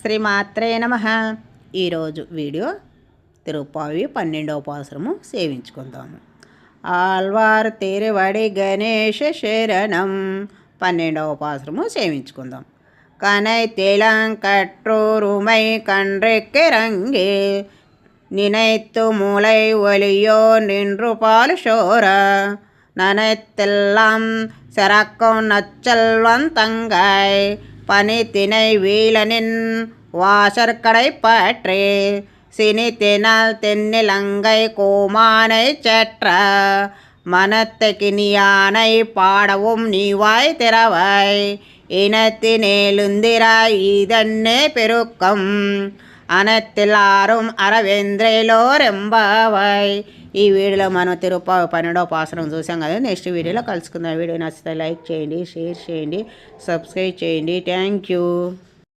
శ్రీమాత్రే నమ ఈరోజు వీడియో తిరుపావి పన్నెండవ పాసురము సేవించుకుందాము ఆల్వార్ తిరువడి గణేష శరణం పన్నెండవ పాసురము సేవించుకుందాం కనై తిలంకట్రూరుమై కండ్రెక్కిరంగి நினைத்து மூளை ஒலியோ நின்று பால் சோர நனைத்தெல்லாம் சிறக்கும் நச்செல்வன் தங்காய் பனித்தினை வீழனின் வாசற்கடை பற்றி சினித்தினால் தென்னிலங்கை கோமானை செற்ற. மனத்தகினியானை பாடவும் நீவாய் திறவாய் இனத்தினேலுந்திராய் இதன்னே பெருக்கம். అనతిల్లారం అరవేంద్రలో ఈ వీడియోలో మనం తిరుప పన్నెండవ పాసనం చూసాం కదా నెక్స్ట్ వీడియోలో కలుసుకుందాం. వీడియో నచ్చితే లైక్ చేయండి షేర్ చేయండి సబ్స్క్రైబ్ చేయండి. Thank you.